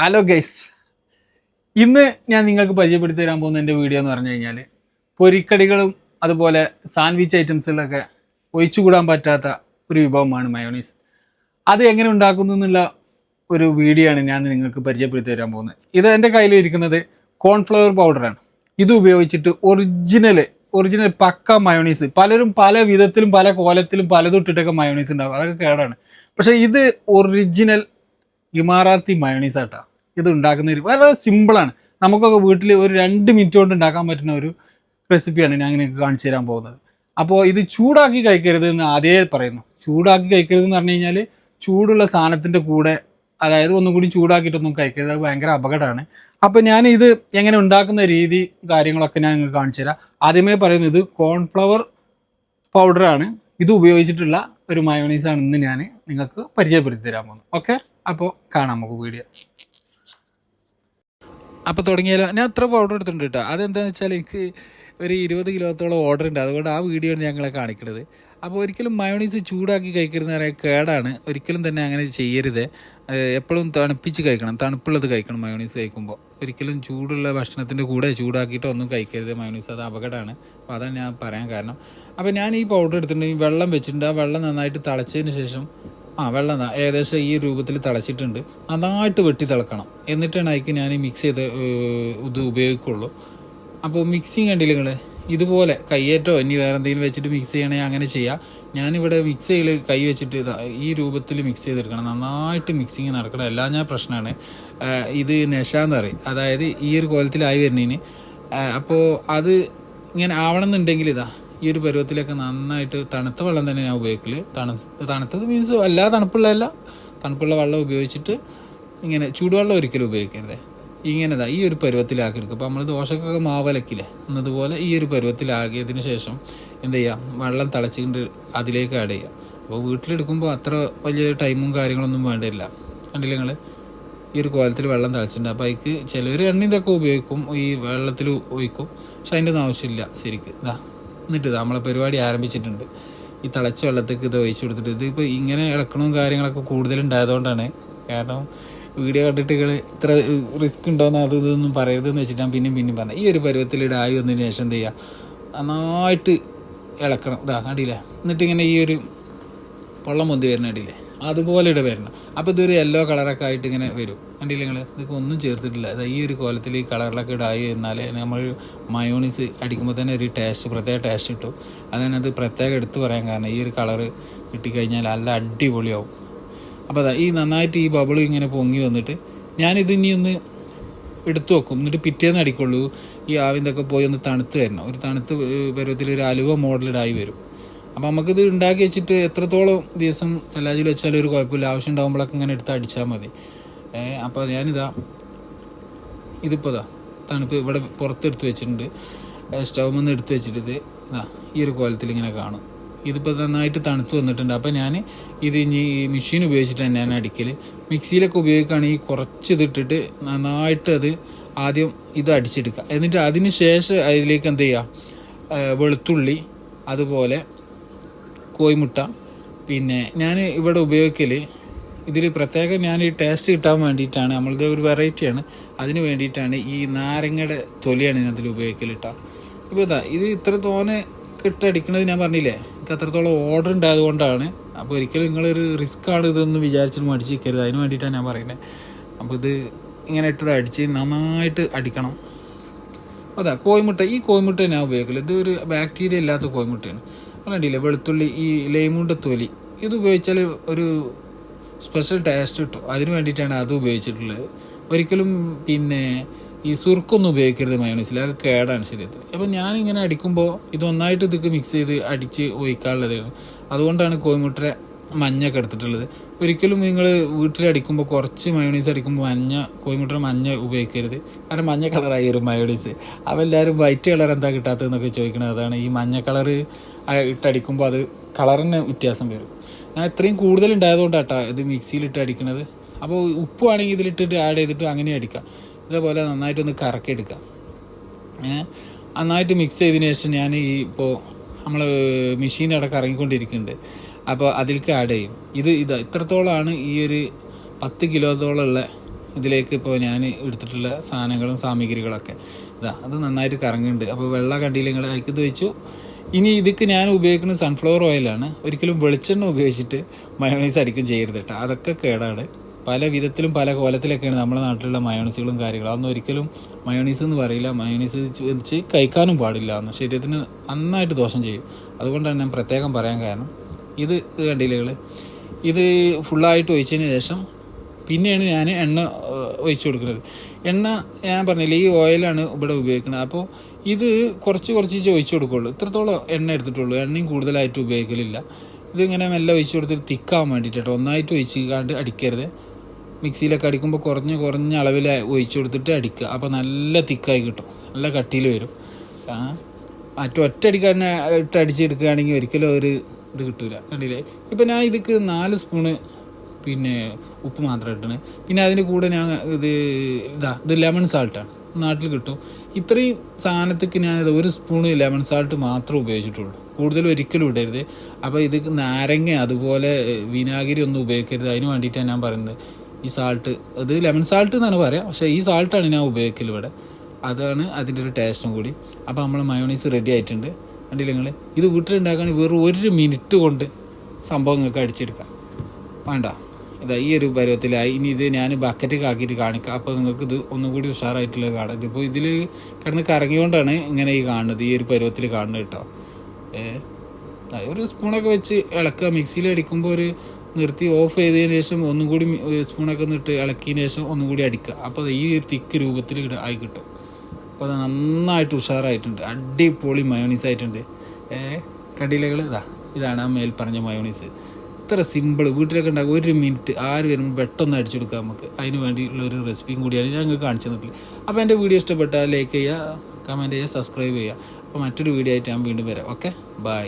Hello guys ഇന്ന് ഞാൻ നിങ്ങൾക്ക് പരിചയപ്പെടുത്തി തരാൻ പോകുന്ന എന്റെ വീഡിയോ എന്ന് പറഞ്ഞു കഴിഞ്ഞാൽ പൊരിക്കടികളും അതുപോലെ സാൻഡ്വിച്ച് ഐറ്റംസിലൊക്കെ ഒഴിച്ചുകൂടാൻ പറ്റാത്ത ഒരു വിഭവമാണ് മയോണീസ് അത് എങ്ങനെ ഉണ്ടാക്കുന്നു എന്നുള്ള ഒരു വീഡിയോ ആണ് ഞാൻ നിങ്ങൾക്ക് പരിചയപ്പെടുത്തി തരാൻ പോകുന്നത്. ഇത് എന്റെ കയ്യിൽ ഇരിക്കുന്നത് കോൺഫ്ലവർ പൗഡറാണ് ഇത് ഉപയോഗിച്ചിട്ട് ഒറിജിനൽ ഒറിജിനൽ പക്ക മയോണീസ് പലരും പല വിധത്തിലും പല കോലത്തിലും പലതൊട്ടിട്ടൊക്കെ മയോണീസ് ഉണ്ടാകും അതൊക്കെ കേടാണ്. പക്ഷേ ഇത് ഒറിജിനൽ ഇമാറാത്തി മയോണീസ് ആട്ടാ. ഇത് ഉണ്ടാക്കുന്ന വളരെ സിമ്പിളാണ് നമുക്കൊക്കെ വീട്ടിൽ ഒരു രണ്ട് മിനിറ്റ് കൊണ്ട് ഉണ്ടാക്കാൻ പറ്റുന്ന ഒരു റെസിപ്പിയാണ് ഞാൻ നിങ്ങൾക്ക് കാണിച്ചു തരാൻ പോകുന്നത്. അപ്പോൾ ഇത് ചൂടാക്കി കഴിക്കരുത് എന്ന് ആദ്യമേ പറയുന്നു. ചൂടാക്കി കഴിക്കരുത് എന്ന് പറഞ്ഞു കഴിഞ്ഞാൽ ചൂടുള്ള സാധനത്തിന്റെ കൂടെ അതായത് ഒന്നും കൂടി ചൂടാക്കിയിട്ടൊന്നും കഴിക്കരുത്. അത് ഭയങ്കര അപകടമാണ്. അപ്പോൾ ഞാൻ ഇത് എങ്ങനെ ഉണ്ടാക്കുന്ന രീതി കാര്യങ്ങളൊക്കെ ഞാൻ നിങ്ങൾക്ക് കാണിച്ചു തരാം. ആദ്യമേ പറയുന്നത് ഇത് കോൺഫ്ലവർ പൗഡറാണ് ഇത് ഉപയോഗിച്ചിട്ടുള്ള ഒരു മയോണൈസാണ് ഇന്ന് ഞാൻ നിങ്ങൾക്ക് പരിചയപ്പെടുത്തി തരാൻ പോകുന്നത് ഓക്കെ അപ്പോൾ കാണാം നമുക്ക് വീഡിയോ. അപ്പോൾ തുടങ്ങിയാലോ? ഞാൻ അത്ര പൗഡർ എടുത്തിട്ടുണ്ട് കേട്ടോ. അതെന്താണെന്ന് വെച്ചാൽ എനിക്ക് ഒരു ഇരുപത് കിലോത്തോളം ഓർഡർ ഉണ്ട്. അതുകൊണ്ട് ആ വീഡിയോ ആണ് ഞങ്ങളെ കാണിക്കുന്നത്. അപ്പോൾ ഒരിക്കലും മയോണീസ് ചൂടാക്കി കഴിക്കരുതെന്ന് പറയാൻ കേടാണ്. ഒരിക്കലും തന്നെ അങ്ങനെ ചെയ്യരുത്. എപ്പോഴും തണുപ്പിച്ച് കഴിക്കണം. തണുപ്പുള്ളത് കഴിക്കണം മയോണീസ് കഴിക്കുമ്പോൾ ഒരിക്കലും ചൂടുള്ള ഭക്ഷണത്തിന്റെ കൂടെ ചൂടാക്കിയിട്ട് ഒന്നും കഴിക്കരുത്. മയോണീസ് അത് അപകടമാണ്. അപ്പോൾ അതാണ് ഞാൻ പറയാൻ കാരണം. അപ്പോൾ ഞാൻ ഈ പൗഡർ എടുത്തിട്ടുണ്ടെങ്കിൽ വെള്ളം വെച്ചിട്ടുണ്ട്. ആ വെള്ളം നന്നായിട്ട് തിളച്ചതിന് ശേഷം ആ വെള്ളം ഏകദേശം ഈ രൂപത്തിൽ തിളച്ചിട്ടുണ്ട്. നന്നായിട്ട് വെട്ടി തിളക്കണം. എന്നിട്ടാണ് അതിക്ക് ഞാൻ മിക്സ് ചെയ്ത് ഇത് ഉപയോഗിക്കുള്ളൂ. അപ്പോൾ മിക്സിങ് കണ്ടില്ല നിങ്ങൾ ഇതുപോലെ കയ്യേറ്റോ ഇനി വേറെ എന്തെങ്കിലും വെച്ചിട്ട് മിക്സ് ചെയ്യണമെങ്കിൽ അങ്ങനെ ചെയ്യാം. ഞാനിവിടെ മിക്സ് ചെയ്യൽ കൈ വെച്ചിട്ട് ഈ രൂപത്തിൽ മിക്സ് ചെയ്തെടുക്കണം. നന്നായിട്ട് മിക്സിങ് നടക്കണം എല്ലാം ഞാൻ പ്രശ്നമാണ് ഇത് നെശാന്ന് പറയും. അതായത് ഈ ഒരു കോലത്തിലായി വരുന്നതിന് അപ്പോൾ അത് ഇങ്ങനെ ആവണം എന്നുണ്ടെങ്കിൽ ഇതാ ഈ ഒരു പരുവത്തിലൊക്കെ നന്നായിട്ട് തണുത്ത വെള്ളം തന്നെ ഞാൻ ഉപയോഗിക്കൽ. തണു തണുത്തത് മീൻസ് എല്ലാ തണുപ്പുള്ളതല്ല. തണുപ്പുള്ള വെള്ളം ഉപയോഗിച്ചിട്ട് ഇങ്ങനെ ചൂടുവെള്ളം ഒരിക്കലും ഉപയോഗിക്കരുത്. ഇങ്ങനെതാ ഈ ഒരു പരുവത്തിലാക്കി എടുക്കുക അപ്പോൾ നമ്മൾ ദോശക്കൊക്കെ മാവലക്കില്ലേ എന്നതുപോലെ ഈ ഒരു പരുവത്തിലാക്കിയതിന് ശേഷം എന്ത് ചെയ്യുക വെള്ളം തിളച്ചിട്ട് അതിലേക്ക് ആഡ് ചെയ്യുക അപ്പോൾ വീട്ടിലെടുക്കുമ്പോൾ അത്ര വലിയ ടൈമും കാര്യങ്ങളൊന്നും വേണ്ടില്ല. കണ്ടില്ല നിങ്ങൾ ഈ ഒരു കോലത്തിൽ വെള്ളം തിളച്ചിട്ടുണ്ട്. അപ്പോൾ അതിക്ക് ചിലർ എണ്ണ ഇതൊക്കെ ഉപയോഗിക്കും. ഈ വെള്ളത്തിൽ ഒഴിക്കും. പക്ഷെ അതിന്റെ ഒന്നും ആവശ്യമില്ല ശരിക്കും. ഇതാ എന്നിട്ട് നമ്മളെ പരിപാടി ആരംഭിച്ചിട്ടുണ്ട്. ഈ തിളച്ച വെള്ളത്തേക്ക് ഇത് ഒഴിച്ചു കൊടുത്തിട്ട് ഇത് ഇപ്പോൾ ഇങ്ങനെ ഇളക്കണവും കാര്യങ്ങളൊക്കെ കൂടുതലുണ്ടായതുകൊണ്ടാണ്. കാരണം വീഡിയോ കണ്ടിട്ട് ഇത്ര റിസ്ക് ഉണ്ടോയെന്ന് അത് ഇതൊന്നും പറയരുതെന്ന് വെച്ചിട്ട് ഞാൻ പിന്നെയും പിന്നെയും പറഞ്ഞത് ഈ ഒരു പരുവത്തിൽ ഇടായി വന്നതിന് ശേഷം എന്ത് ചെയ്യുക നന്നായിട്ട് ഇളക്കണം. ഇതാ അടിയില്ല എന്നിട്ട് ഇങ്ങനെ ഈ ഒരു പൊള്ളം പൊന്തി വരുന്ന അടിയില്ലേ അതുപോലെ ഇവിടെ വരണം. അപ്പോൾ ഇതൊരു യെല്ലോ കളറൊക്കെ ആയിട്ട് ഇങ്ങനെ വരും. കണ്ടില്ലേ നിങ്ങൾ ഇതൊക്കെ ഒന്നും ചേർത്തിട്ടില്ല. അത് ഈ ഒരു കോലത്തിൽ ഈ കളറിലൊക്കെ ഇടായി എന്നാൽ നമ്മൾ മയോണീസ് അടിക്കുമ്പോൾ തന്നെ ഒരു ടേസ്റ്റ് പ്രത്യേക ടേസ്റ്റ് കിട്ടും. അത് പ്രത്യേകം എടുത്തു പറയാൻ കാരണം ഈ ഒരു കളറ് കിട്ടിക്കഴിഞ്ഞാൽ നല്ല അടിപൊളിയാവും. അപ്പോൾ അതാ ഈ നന്നായിട്ട് ഈ ബബിൾ ഇങ്ങനെ പൊങ്ങി വന്നിട്ട് ഞാനിത് ഇനി ഒന്ന് എടുത്തു വെക്കും. എന്നിട്ട് പിറ്റേന്ന് അടിക്കുള്ളൂ. ഈ ആവിന്തൊക്കെ പോയി ഒന്ന് തണുത്ത് വരണം. ഒരു തണുത്ത് പരുവത്തിൽ ഒരു അലുവ മോഡലിടായി വരും. അപ്പോൾ നമുക്കിത് ഉണ്ടാക്കി വെച്ചിട്ട് എത്രത്തോളം ദിവസം സലാജിൽ വെച്ചാലും ഒരു കുഴപ്പമില്ല. ആവശ്യം ഉണ്ടാകുമ്പോഴൊക്കെ ഇങ്ങനെ എടുത്ത് അടിച്ചാൽ മതി. അപ്പോൾ ഞാനിതാ ഇതിപ്പോൾ ഇതാ തണുപ്പ് ഇവിടെ പുറത്തെടുത്ത് വെച്ചിട്ടുണ്ട്. സ്റ്റൗവിൽ നിന്ന് എടുത്ത് വെച്ചിട്ട് ഇത് ഇതാ ഈ ഒരു കോലത്തിൽ ഇങ്ങനെ കാണും. ഇതിപ്പോൾ നന്നായിട്ട് തണുത്ത് വന്നിട്ടുണ്ട്. അപ്പോൾ ഞാൻ ഇത് ഇനി ഈ മെഷീൻ ഉപയോഗിച്ചിട്ട് തന്നെയാണ് അടിക്കൽ മിക്സിയിലൊക്കെ ഉപയോഗിക്കുകയാണെങ്കിൽ കുറച്ച് ഇതിട്ടിട്ട് നന്നായിട്ട് അത് ആദ്യം ഇത് അടിച്ചെടുക്കുക. എന്നിട്ട് അതിന് ശേഷം അതിലേക്ക് എന്ത് ചെയ്യുക? ഏഹ് വെളുത്തുള്ളി അതുപോലെ കോയിമുട്ട പിന്നെ ഞാൻ ഇവിടെ ഉപയോഗിക്കൽ ഇതിൽ പ്രത്യേകം ഞാൻ ഈ ടേസ്റ്റ് കിട്ടാൻ വേണ്ടിയിട്ടാണ്. നമ്മളിത് ഒരു വെറൈറ്റിയാണ് അതിന് വേണ്ടിയിട്ടാണ് ഈ നാരങ്ങയുടെ തൊലിയാണ് ഞാൻ അതിൽ ഉപയോഗിക്കൽ ഇട്ടാ ഇപ്പോൾ ഇതാ ഇത് ഇത്ര തോനെ കിട്ടടിക്കണത് ഞാൻ പറഞ്ഞില്ലേ? എനിക്ക് അത്രത്തോളം ഓർഡർ ഉണ്ടായതുകൊണ്ടാണ് അപ്പോൾ ഒരിക്കലും നിങ്ങളൊരു റിസ്ക് ആണ് ഇതൊന്നും വിചാരിച്ചിട്ട് മടിച്ച് നിൽക്കരുത് അതിന് വേണ്ടിയിട്ടാണ് ഞാൻ പറയുന്നത് അപ്പോൾ ഇത് ഇങ്ങനെ ഇട്ടത് അടിച്ച് നന്നായിട്ട് അടിക്കണം. അതാ കോയിമുട്ട. ഈ കോയിമുട്ട ഞാൻ ഉപയോഗിക്കില്ല ഇത് ഒരു ബാക്ടീരിയ ഇല്ലാത്ത കോയിമുട്ടയാണ്. കണ്ടില്ലേ? വെളുത്തുള്ളി ഈ ലൈമുണ്ട തൊലി. ഇത് ഉപയോഗിച്ചാൽ ഒരു സ്പെഷ്യൽ ടേസ്റ്റ് കിട്ടും അതിന് വേണ്ടിയിട്ടാണ് അത് ഉപയോഗിച്ചിട്ടുള്ളത്. ഒരിക്കലും പിന്നെ ഈ സുർക്കൊന്നും ഉപയോഗിക്കരുത് മയോണൈസിൽ അത് കേടാണ് ശരീരത്തിൽ. അപ്പം ഞാനിങ്ങനെ അടിക്കുമ്പോൾ ഇത് ഒന്നായിട്ട് ഇതൊക്കെ മിക്സ് ചെയ്ത് അടിച്ച് ഒഴിക്കാനുള്ളതാണ്. അതുകൊണ്ടാണ് കോയിമുട്ടരെ മഞ്ഞൊക്കെ എടുത്തിട്ടുള്ളത്. ഒരിക്കലും നിങ്ങൾ വീട്ടിൽ അടിക്കുമ്പോൾ കുറച്ച് മയോണൈസ് അടിക്കുമ്പോൾ മഞ്ഞ കോഴിമുട്ട മഞ്ഞ ഉപയോഗിക്കരുത്. കാരണം മഞ്ഞ കളറായി വരും മയോണൈസ് അവെല്ലാവരും വൈറ്റ് കളർ എന്താ കിട്ടാത്തതെന്നൊക്കെ ചോദിക്കണത് അതാണ്. ഈ മഞ്ഞ കളറ് ഇട്ടടിക്കുമ്പോൾ അത് കളറിന് വ്യത്യാസം വരും. ഞാൻ ഇത്രയും കൂടുതൽ ഉണ്ടായതുകൊണ്ടാട്ടോ ഇത് മിക്സിയിലിട്ട് അടിക്കണത്. അപ്പോൾ ഉപ്പ് ആണെങ്കിൽ ഇതിലിട്ടിട്ട് ആഡ് ചെയ്തിട്ട് അങ്ങനെ അടിക്കാം. ഇതേപോലെ നന്നായിട്ടൊന്ന് കറക്കി എടുക്കാം നന്നായിട്ട് മിക്സ് ചെയ്തതിന് ശേഷം ഞാൻ ഈ ഇപ്പോൾ നമ്മൾ മെഷീൻ അവിടെ കറങ്ങിക്കൊണ്ടിരിക്കുന്നുണ്ട് അപ്പോൾ അതിലേക്ക് ആഡ് ചെയ്യും. ഇത് ഇത് ഇത്രത്തോളമാണ് ഈ ഒരു പത്ത് കിലോത്തോളം ഉള്ള ഇതിലേക്ക് ഇപ്പോൾ ഞാൻ എടുത്തിട്ടുള്ള സാധനങ്ങളും സാമഗ്രികളൊക്കെ. ഇതാ അത് നന്നായിട്ട് കറങ്ങുന്നുണ്ട് അപ്പോൾ വെള്ളം കണ്ടിയിൽ നിങ്ങൾ അയക്കത്ത് വെച്ചു. ഇനി ഇതൊക്കെ ഞാൻ ഉപയോഗിക്കുന്ന സൺഫ്ലവർ ഓയിലാണ് ഒരിക്കലും വെളിച്ചെണ്ണ ഉപയോഗിച്ചിട്ട് മയോണൈസ് അടിക്കും ചെയ്യരുത് കേട്ടോ. അതൊക്കെ കേടാണ്. പല വിധത്തിലും പല കോലത്തിലൊക്കെയാണ് നമ്മുടെ നാട്ടിലുള്ള മയോണൈസുകളും കാര്യങ്ങളും. അതൊന്നും ഒരിക്കലും മയോണൈസ് എന്ന് പറയില്ല. മയോണൈസ് വെച്ച് കഴിക്കാനും പാടില്ല. എന്ന് ശരീരത്തിന് നന്നായിട്ട് ദോഷം ചെയ്യും. അതുകൊണ്ടാണ് ഞാൻ പ്രത്യേകം പറയാൻ കാരണം. ഇത് കണ്ടില്ലേ ഇത് ഫുള്ളായിട്ട് ഒഴിച്ചതിന് ശേഷം പിന്നെയാണ് ഞാൻ എണ്ണ ഒഴിച്ചു കൊടുക്കുന്നത്. എണ്ണ ഞാൻ പറഞ്ഞില്ലേ ഈ ഓയിലാണ് ഇവിടെ ഉപയോഗിക്കുന്നത്. അപ്പോൾ ഇത് കുറച്ച് കുറച്ച് ഒഴിച്ചു കൊടുക്കുള്ളൂ. ഇത്രത്തോളം എണ്ണ എടുത്തിട്ടുള്ളൂ. എണ്ണയും കൂടുതലായിട്ട് ഉപയോഗിക്കലില്ല. ഇതിങ്ങനെ മെല്ലെ ഒഴിച്ചു കൊടുത്തിട്ട് തിക്കാൻ വേണ്ടിയിട്ട് ഒന്നായിട്ട് ഒഴിച്ച് കാണ്ട് അടിക്കരുത്. മിക്സിയിലൊക്കെ അടിക്കുമ്പോൾ കുറഞ്ഞ് കുറഞ്ഞ അളവിൽ ഒഴിച്ചു കൊടുത്തിട്ട് അടിക്കുക. അപ്പോൾ നല്ല തിക്കായി കിട്ടും. നല്ല കട്ടിയിൽ വരും. മറ്റു ഒറ്റയടിക്ക് തന്നെ ഇട്ട് അടിച്ചെടുക്കുകയാണെങ്കിൽ ഒരിക്കലും ഒരു ഇത് കിട്ടില്ല കണ്ടില്ലേ? ഇപ്പം ഞാൻ ഇതിക്ക് നാല് സ്പൂണ് പിന്നെ ഉപ്പ് മാത്രം ഇട്ടണ്. പിന്നെ അതിന്റെ കൂടെ ഞാൻ ഇത് ഇതാ ഇത് ലെമൺ സാൾട്ടാണ് നാട്ടിൽ കിട്ടും. ഇത്രയും സാധനത്തേക്ക് ഞാൻ ഇത് ഒരു സ്പൂൺ ലെമൺ സാൾട്ട് മാത്രം ഉപയോഗിച്ചിട്ടുള്ളൂ. കൂടുതൽ ഒരിക്കലും ഇടരുത്. അപ്പോൾ ഇത് നാരങ്ങ അതുപോലെ വിനാഗിരി ഒന്നും ഉപയോഗിക്കരുത്. അതിന് വേണ്ടിയിട്ടാണ് ഞാൻ പറയുന്നത്. ഈ സാൾട്ട് അത് ലെമൺ സാൾട്ട് എന്നാണ് പറയാം. പക്ഷേ ഈ സാൾട്ടാണ് ഞാൻ ഉപയോഗിക്കൽ ഇവിടെ. അതാണ് അതിന്റെ ഒരു ടേസ്റ്റും കൂടി. അപ്പോൾ നമ്മൾ മയോണൈസ് റെഡി ആയിട്ടുണ്ട്. കണ്ടില്ല നിങ്ങൾ ഇത് വീട്ടിലുണ്ടാക്കുകയാണെങ്കിൽ വെറും ഒരു മിനിറ്റ് കൊണ്ട് സംഭവം നിങ്ങൾക്ക് അടിച്ചെടുക്കാം. വേണ്ട. ഇതാ ഈ ഒരു പരുവത്തിലായി. ഇനി ഇത് ഞാൻ ബക്കറ്റ് ആക്കിയിട്ട് കാണിക്കാം. അപ്പോൾ നിങ്ങൾക്ക് ഇത് ഒന്നും കൂടി ഉഷാറായിട്ടുള്ളത് കാണാം. ഇതിപ്പോൾ ഇതിൽ കിടന്ന് കറങ്ങിയോണ്ടാണ് ഇങ്ങനെ ഈ കാണുന്നത് ഈ ഒരു പരുവത്തിൽ കാണുന്നത് കേട്ടോ. ഒരു സ്പൂണൊക്കെ വെച്ച് ഇളക്കുക. മിക്സിയിൽ അടിക്കുമ്പോൾ ഒരു നിർത്തി ഓഫ് ചെയ്തതിന് ശേഷം ഒന്നും കൂടി സ്പൂണൊക്കെ നിട്ട് ഇളക്കിയതിന് ശേഷം ഒന്നും കൂടി അടിക്കുക. അപ്പോൾ അത് ഈ തിക്ക് രൂപത്തിൽ ആയി കിട്ടും. അപ്പോൾ അത് നന്നായിട്ട് ഉഷാറായിട്ടുണ്ട്. അടിപൊളി മയോണീസ് ആയിട്ടുണ്ട്. കടിലകൾ ഇതാ ഇതാണ് ആ മേൽ പറഞ്ഞ മയോണീസ് ഇത്ര സിമ്പിൾ വീട്ടിലൊക്കെ ഉണ്ടാകും ഒരു മിനിറ്റ് ആര് വരുമ്പോൾ പെട്ടെന്ന് അടിച്ചു കൊടുക്കാം നമുക്ക്. അതിന് വേണ്ടിയിട്ടുള്ള ഒരു റെസിപ്പിയും കൂടിയാണ് ഞാൻ നിങ്ങൾക്ക് കാണിച്ചു തന്നിട്ടുള്ളത്. അപ്പോൾ എന്റെ വീഡിയോ ഇഷ്ടപ്പെട്ടാൽ ലൈക്ക് ചെയ്യുക കമന്റ് ചെയ്യുക സബ്സ്ക്രൈബ് ചെയ്യുക. അപ്പോൾ മറ്റൊരു വീഡിയോ ആയിട്ട് ഞാൻ വീണ്ടും വരാം. Okay bye